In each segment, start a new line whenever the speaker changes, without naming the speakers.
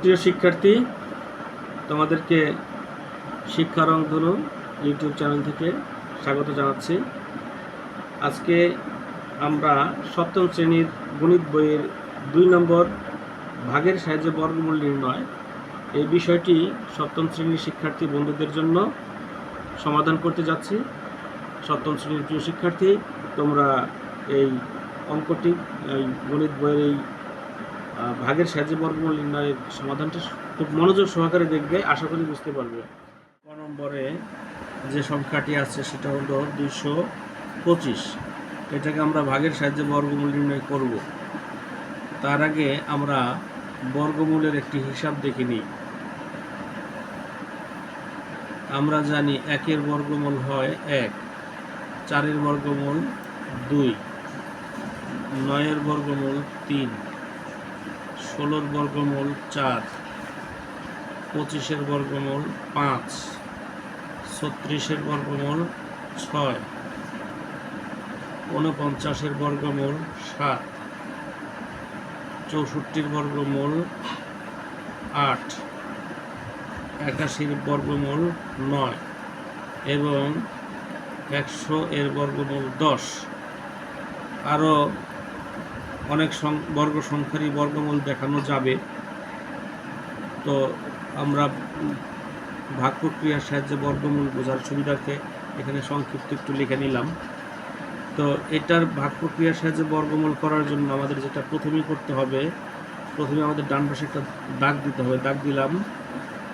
প্রিয় শিক্ষার্থী, তোমাদেরকে শিক্ষা রংধনু ইউটিউব চ্যানেল থেকে স্বাগত জানাচ্ছি। আজকে আমরা সপ্তম শ্রেণির গণিত বইয়ের দুই নম্বর ভাগের সাহায্যে বর্গমূল নির্ণয়, এই বিষয়টি সপ্তম শ্রেণির শিক্ষার্থী বন্ধুদের জন্য সমাধান করতে যাচ্ছি। সপ্তম শ্রেণির প্রিয় শিক্ষার্থী, তোমরা এই অঙ্কটি, এই গণিত বইয়ের এই ভাগের সাহায্যে বর্গমূল নির্ণয়ের সমাধানটা খুব মনোযোগ সহকারে দেখবে, আশা করি বুঝতে পারবে। ক নম্বরে যে সংখ্যাটি আছে সেটা হলো দুইশো পঁচিশ। এটাকে আমরা ভাগের সাহায্যে বর্গমূল নির্ণয় করব। তার আগে আমরা বর্গমূলের একটি হিসাব দেখে নিই। আমরা জানি একের বর্গমূল হয় এক, চারের বর্গমূল দুই, নয়ের বর্গমূল তিন। ষোলোর বর্গমূল চার, পঁচিশের বর্গমূল পাঁচ, ছত্রিশের বর্গমূল ছয়, ঊনপঞ্চাশের বর্গমূল সাত, চৌষট্টির বর্গমূল আট, একাশির বর্গমূল নয় এবং একশো এর বর্গমূল দশ। আরও অনেক বর্গ সংখ্যারই বর্গমূল দেখানো যাবে। তো আমরা ভাগ প্রক্রিয়ার সাহায্যে বর্গমূল বোঝার সুবিধার্থে এখানে সংক্ষিপ্ত একটু লিখে নিলাম। তো এটার ভাগ প্রক্রিয়ার সাহায্যে বর্গমূল করার জন্য আমাদের যেটা প্রথমেই করতে হবে, প্রথমে আমাদের ডান পাশে একটা দাগ দিতে হবে, দাগ দিলাম।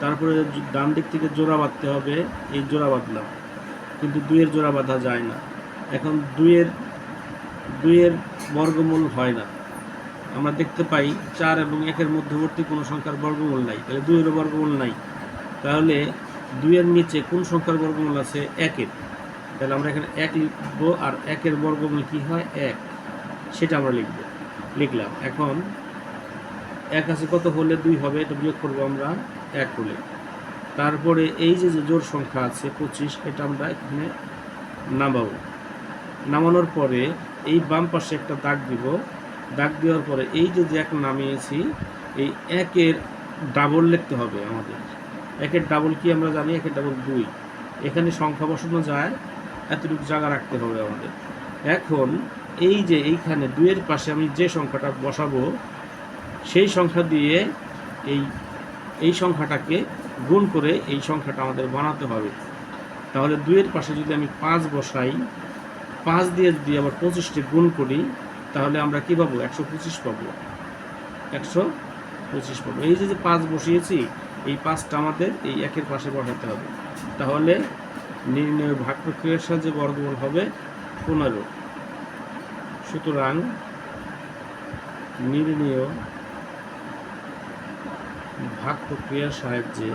তারপরে ডান দিক থেকে জোড়া বাঁধতে হবে, এই জোড়া বাঁধলাম। কিন্তু দুইয়ের জোড়া বাঁধা যায় না। এখন দুইয়ের দুইয়ের বর্গমূল হয় না। আমরা দেখতে পাই চার এবং একের মধ্যবর্তী কোনো সংখ্যার বর্গমূল নাই। তাহলে দুইয়েরও বর্গমূল নাই। তাহলে দুইয়ের নিচে কোন সংখ্যার বর্গমূল আছে? একের। তাহলে আমরা এখানে এক লিখব আর একের বর্গমূল কি হয়? এক। সেটা আমরা লিখব। লিখলাম। এখন এক আছে কত হলে দুই হবে? এটা বিয়োগ করব আমরা এক হলে। তারপরে এই যে জোড় সংখ্যা আছে পঁচিশ, এটা আমরা এখানে নামাবো। নামানোর পরে এই বাম পাশে একটা দাগ দিব। দাগ দেওয়ার পরে এই যে যে এক নামিয়েছি, এই একের ডাবল লিখতে হবে আমাদের। একের ডাবল কি আমরা জানি? একের ডাবল দুই। এখানে সংখ্যা বসানো যায়, এতটুকু জায়গা রাখতে হবে আমাদের। এখন এই যে এইখানে দুইয়ের পাশে আমি যে সংখ্যাটা বসাবো, সেই সংখ্যা দিয়ে এই এই সংখ্যাটাকে গুণ করে এই সংখ্যাটা আমাদের বানাতে হবে। তাহলে দুইয়ের পাশে যদি আমি পাঁচ বসাই পাঁচ দিয়ে যদি আবার পঁচিশটি গুণ করি, তাহলে আমরা কী পাবো? একশো পঁচিশ পাবো। একশো পঁচিশ পাবো। এই যে যে পাঁচ বসিয়েছি, এই পাঁচটা আমাদের এই একের পাশে বসাতে হবে। তাহলে নির্ণয় ভাগ প্রক্রিয়ার সাহায্যে বর্গমূল হবে পনেরো। সুতরাং নির্ণয় ভাগ প্রক্রিয়ার সাহায্যে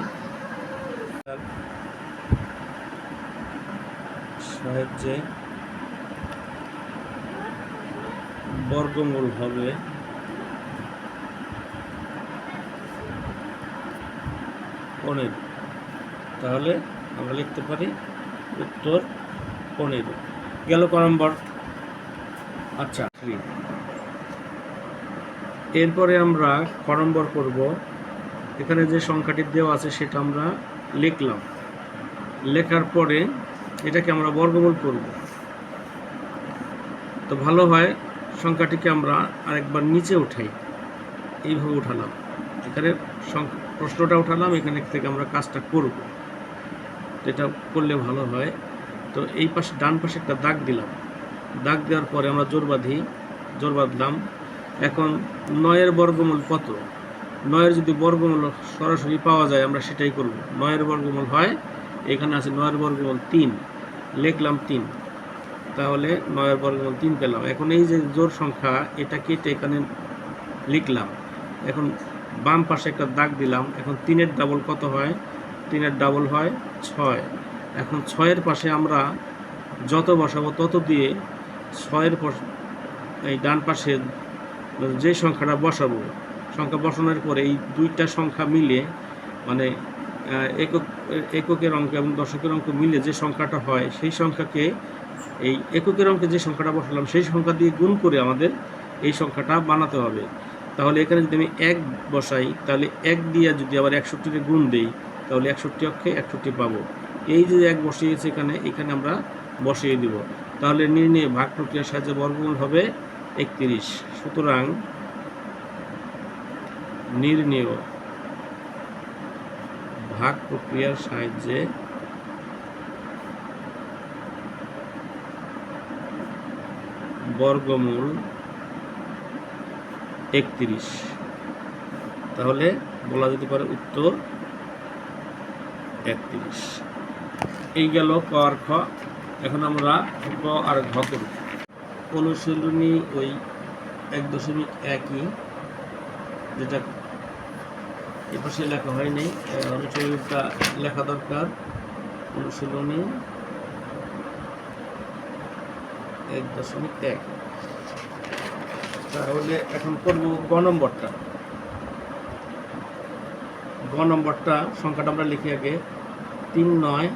সাহায্যে বর্গমূল হবে। পনেরো তাহলে আমরা লিখতে পারি উত্তর পনেরো গেল ক নম্বর। আচ্ছা এরপরে আমরা ক নম্বর করব। এখানে যে সংখ্যাটি দেওয়া আছে সেটা আমরা লিখলাম। লেখার পরে এটাকে আমরা বর্গমূল করব। তো ভালো হয় সংখ্যাটিকে আমরা আরেকবার নিচে উঠাই। এইভাবে উঠালাম। এখানে প্রশ্নটা উঠালাম, এখানে থেকে আমরা কাজটা করব। যেটা করলে ভালো হয়। তো এই পাশে, ডান পাশে একটা দাগ দিলাম। দাগ দেওয়ার পরে আমরা জোর বাঁধি, জোর বাঁধলাম। এখন নয়ের বর্গমূল কত? নয়ের যদি বর্গমূল সরাসরি পাওয়া যায়, আমরা সেটাই করব। নয়ের বর্গমূল হয়, এখানে আছে নয়ের বর্গমূল তিন। লিখলাম তিন। তাহলে নয়ের বর্গমূল তিন পেলাম। এখন এই যে জোর সংখ্যা এটা কেটে এখানে লিখলাম। এখন বাম পাশে একটা দাগ দিলাম। এখন তিনের ডাবল কত হয়? তিনের ডাবল হয় ছয়। এখন ছয়ের পাশে আমরা যত বসাবো তত দিয়ে ছয়ের এই ডান পাশে যে সংখ্যাটা বসাবো, সংখ্যা বসানোর পরে এই দুইটা সংখ্যা মিলে মানে একক এককের অঙ্ক এবং দশকের অঙ্ক মিলে যে সংখ্যাটা হয়, সেই সংখ্যাকে এই এককের অঙ্কে যে সংখ্যাটা বসালাম, সেই সংখ্যা দিয়ে গুণ করে আমাদের এই সংখ্যাটা বানাতে হবে। তাহলে এখানে যদি আমি এক বসাই, তাহলে এক দিয়ে যদি আবার একষট্টিতে গুণ দেই, তাহলে একষট্টি অক্ষে একষট্টি পাবো। এই যে এক বসিয়েছে এখানে এখানে আমরা বসিয়ে দিব। তাহলে নির্ণয় ভাগ প্রক্রিয়ার সাহায্যে বর্গমূল হবে একত্রিশ। সুতরাং নির্ণেয় ভাগ প্রক্রিয়ার সাহায্যে বর্গমূল একত্রিশ। তাহলে বলা যেতে পারে উত্তর একত্রিশ। এই গেল ক আর খ। এখন আমরা ক আর ঘ করব অনুশীলনী ওই এক দশমিক একই, যেটা এ পাশে লেখা হয়নি অনুশীলনীটা লেখা দরকার। অনুশীলনী এক দশমিক এক। তাহলে এখন করব গ নম্বরটা। গ নম্বরটা সংখ্যাটা আমরা লিখি আগে। তিন নয়,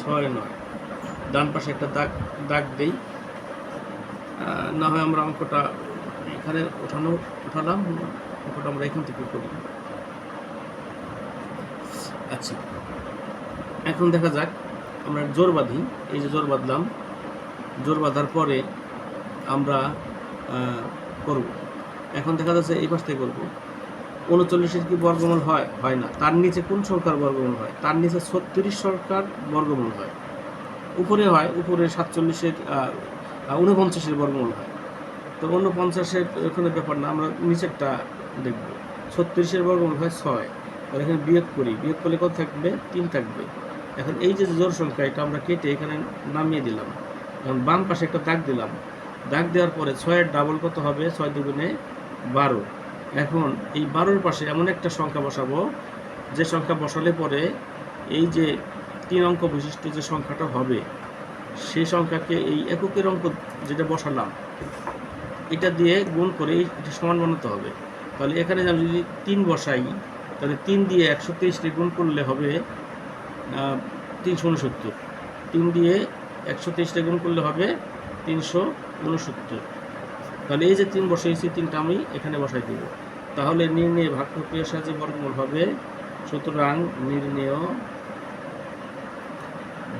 ছয় নয়। ডান পাশে একটা দাগ দাগ দিই। না হয় আমরা অঙ্কটা এখানে ওঠানো ওঠালাম অঙ্কটা আমরা এখান থেকে করি। আচ্ছা। এখন দেখা যাক, আমরা জোর বাঁধি। এই যে জোর বাঁধলাম জোর বাঁধার পরে আমরা করব। এখন দেখা যাচ্ছে এই পাশ থেকে করব। উনচল্লিশের কি বর্গমূল হয়? হয় না। তার নিচে কোন সংখ্যার বর্গমূল হয়? তার নিচে ছত্রিশ সংখ্যার বর্গমূল হয়। উপরে হয়, উপরে সাতচল্লিশের উনপঞ্চাশের বর্গমূল হয়। তো উনপঞ্চাশের ওখানে ব্যাপার না, আমরা নিচেরটা দেখব। ছত্রিশের বর্গমূল হয় ছয়। আর এখানে বিয়োগ করি। বিয়োগ করলে কত থাকবে? তিন থাকবে। এখন এই যে জোর সংখ্যা, এটা আমরা কেটে এখানে নামিয়ে দিলাম। এখন বাম পাশে একটা দাগ দিলাম। দাগ দেওয়ার পরে ছয়ের ডাবল কত হবে? ছয় দুগুণে বারো। এখন এই বারোর পাশে এমন একটা সংখ্যা বসাবো, যে সংখ্যা বসালে পরে এই যে তিন অঙ্ক বিশিষ্ট যে সংখ্যাটা হবে, সেই সংখ্যাকে এই এককের অঙ্ক যেটা বসালাম, এটা দিয়ে গুণ করে এটা সমান বানাতে হবে। তাহলে এখানে আমি যদি তিন বসাই, তাহলে তিন দিয়ে একশো তেইশটি গুণ করলে হবে তিনশো উনসত্তর। তিন দিয়ে একশো তেইশটা গুণ করলে হবে তিনশো উনসত্তর। তাহলে এই যে তিন বসাইছি, তিনটা আমি এখানে বসাই দেব। তাহলে নির্ণয় ভাগ প্রক্রিয়ার সাহায্যে বর্গমূল হবে। সুতরাং নির্ণেয়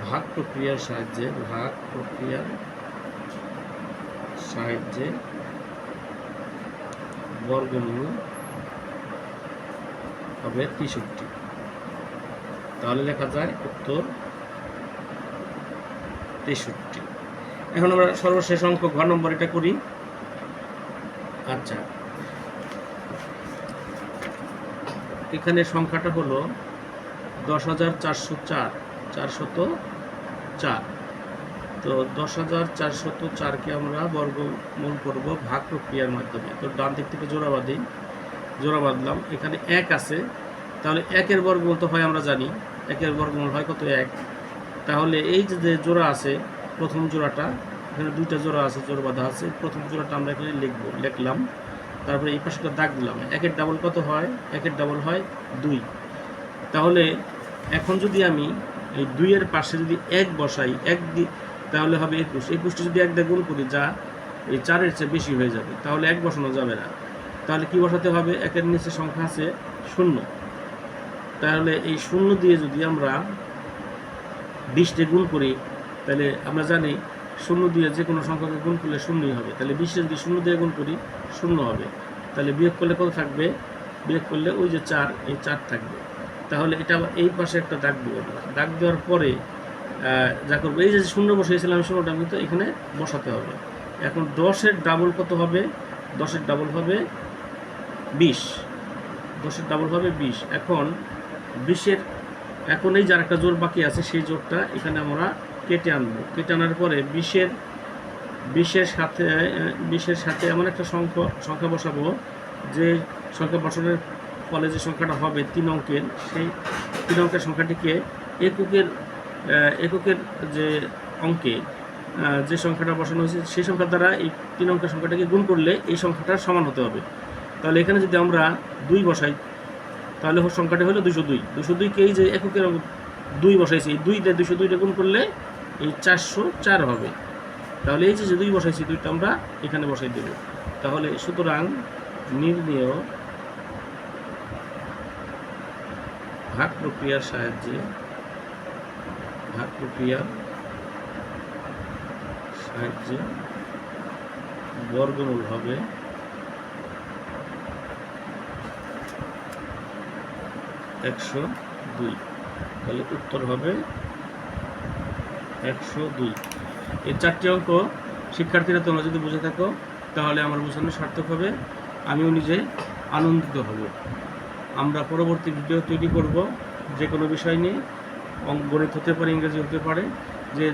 ভাগ প্রক্রিয়ার সাহায্যে, ভাগ প্রক্রিয়ার সাহায্যে বর্গমূল হবে তেষট্টি। তাহলে লেখা যায় উত্তর তেষট্টি। এখন আমরা সর্বশেষ অঙ্ক ঘ নম্বর এটা করি। আচ্ছা। এখানে সংখ্যাটা হলো দশ হাজার চারশো চার, চারশত চার। তো দশ হাজার চারশত চারকে আমরা বর্গমূল করব ভাগ প্রক্রিয়ার মাধ্যমে। তো ডান দিক থেকে জোড়া বাঁধি, জোড়া বাঁধলাম। এখানে এক আছে। তাহলে একের বর্গমূল তো হয় আমরা জানি। একের বর্গমূল হয় কত? এক। তাহলে এই যে জোড়া আছে, প্রথম জোড়াটা, এখানে দুইটা জোড়া আছে, জোড়া বাঁধা আছে, প্রথম জোড়াটা আমরা এখানে লিখব, লিখলাম। তারপরে এই পাশে দাগ দিলাম, একের ডাবল কত হয়? একের ডাবল হয় দুই। তাহলে এখন যদি আমি এই দুইয়ের পাশে যদি এক বসাই, এক দি তাহলে হবে একুশ। একুশটা যদি এক দিয়ে গুণ করি, যা এই চারের চেয়ে বেশি হয়ে যাবে, তাহলে এক বসানো যাবে না। তাহলে কি বসাতে হবে? একের নিচে সংখ্যা আছে শূন্য। তাহলে এই শূন্য দিয়ে যদি আমরা বিশটে গুণ করি, তাহলে আমরা জানি শূন্য দিয়ে যে কোনো সংখ্যাকে গুণ করলে শূন্যই হবে। তাহলে বিশে যদি শূন্য দিয়ে গুণ করি, শূন্য হবে। তাহলে বিয়োগ করলে কত থাকবে? বিয়োগ করলে ওই যে চার, এই চার থাকবে। তাহলে এটা এই পাশে একটা দাগ দেবো দাগ দেওয়ার পরে যা করব, এই যে শূন্য বসিয়েছিলাম, এই শূন্যটা কিন্তু এখানে বসাতে হবে। এখন দশের ডাবল কত হবে? দশের ডাবল হবে বিশ। দশের ডাবল হবে বিশ। এখন বিশের এখন এই যার একটা জোর বাকি আছে, সেই জোরটা এখানে আমরা কেটে আনব। কেটে আনার পরে বিশের বিশের সাথে বিশের সাথে এমন একটা সংখ্যা সংখ্যা বসাবো যে সংখ্যা বসানোর ফলে যে সংখ্যাটা হবে তিন অঙ্কের, সেই তিন অঙ্কের সংখ্যাটিকে এককের এককের যে অঙ্কে যে সংখ্যাটা বসানো হয়েছে, সেই সংখ্যার দ্বারা এই তিন অঙ্কের সংখ্যাটাকে গুণ করলে এই সংখ্যাটার সমান হতে হবে। তাহলে এখানে যদি আমরা দুই বসাই তাহলে ওর সংখ্যাটা হলো দুশো দুই। দুশো দুইকে এই যে এককের দুই বসাইছি, এই দুই দুশো দুইটা গুণ করলে এই চারশো চার হবে। তাহলে এই যে দুই বসাইছি, দুইটা আমরা এখানে বসাই দেব। তাহলে সুতরাং নির্ণেয় ভাগ প্রক্রিয়ার সাহায্যে, ভাগ প্রক্রিয়ার সাহায্যে বর্গমূল হবে একশো দুই। তাহলে উত্তর হবে একশো দুই। এই চারটি অঙ্ক শিক্ষার্থীরা তোমরা যদি বুঝে থাকো, তাহলে আমার বোঝানো সার্থক হবে, আমিও নিজে আনন্দিত হব। আমরা পরবর্তী ভিডিও তৈরি করব, যে কোনো বিষয় নিয়ে। গণিত হতে পারে, ইংরেজি হতে পারে, যে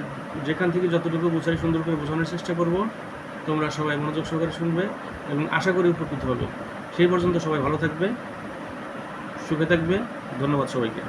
যেখান থেকে যতটুকু বোঝাই সুন্দর করে বোঝানোর চেষ্টা করব, তোমরা সবাই মনোযোগ সহকারে শুনবে এবং আশা করি উপকৃত হবে। সেই পর্যন্ত সবাই ভালো থাকবে, সুখে থাকবে। ধন্যবাদ সবাইকে